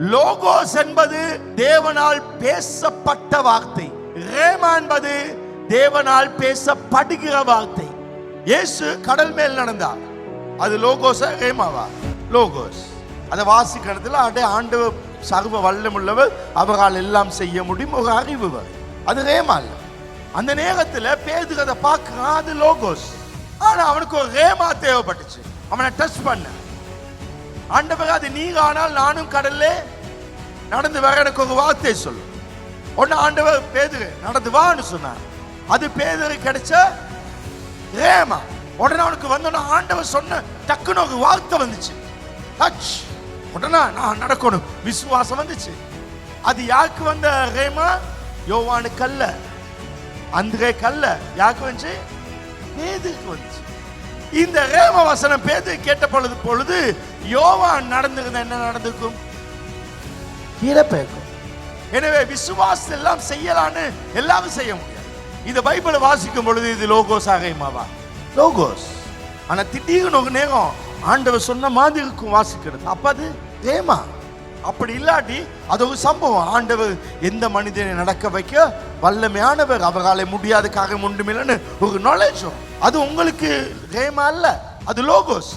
Logos என்பது தேவனால் பேசப்பட்ட வார்த்தை. ரேமா என்பது தேவனால் பேசப்படுகிற வார்த்தை. இயேசு கடல் மேல் நடந்தார். அது லோகோஸா ரேமாவா லோகோஸ் அதை வாசிக்கிறதுல அடே ஆண்டவர் சர்வ வல்லமுள்ளவர் அவரால் எல்லாம் செய்ய முடியும் ஒரு அறிவு அது ரேமா இல்லை அந்த நேரத்தில் பேதுரு பார்க்குறான் அது லோகோஸ் ஆனால் அவனுக்கு ஒரு ரேமா தேவைப்பட்டுச்சு. அவனை டச் பண்ண. ஆண்டவர் அது நீர் ஆனால் நானும் கடல்ல நடந்து வர எனக்கு ஒரு வார்த்தை சொல்லு. ஒன்னு ஆண்டவர் பேதுரு நடந்து வான்னு சொன்னார். அது பேதுரு கிடைச்ச ரேமா. உடனே அவனுக்கு வந்தோன்னா ஆண்டவர் சொன்ன டக்குன்னு ஒரு வார்த்தை வந்துச்சு. டச் உடனே நான் நடக்கணும். விசுவாசம் வந்துச்சு. அது யாருக்கு வந்த ரேமா? யோவானு கல்ல அந்திரே கல்ல யாருக்கு வந்துச்சு? பேதுக்கு வந்துச்சு. இந்த ரேம வசனம் பேது கேட்ட பொழுது பொழுது யோவான் நடந்திருந்த என்ன நடந்திருக்கும்? கீழே பேக்கும் எனவே விசுவாசம் எல்லாம் செய்யலான்னு எல்லாரும் செய்ய முடியாது. இந்த பைபிளை வாசிக்கும் பொழுது இது லோகோஸ் ஆகையுமாவா? லோகோஸ். ஆனா திடீர்னு ஒரு நேரம் ஆண்டவர் சொன்ன மாதிரி இருக்கும் வாசிக்கிறது. அப்ப அது ரேமா. அப்படி இல்லாட்டி அது ஒரு சம்பவம். ஆண்டவர் எந்த மனிதனை நடக்க வைக்க வல்லமையானவர் அவரால் முடியாத காரியம் ஒன்றுமில்லைன்னு ஒரு நாலேஜும் அது உங்களுக்கு ரேமா அல்ல அது லோகோஸ்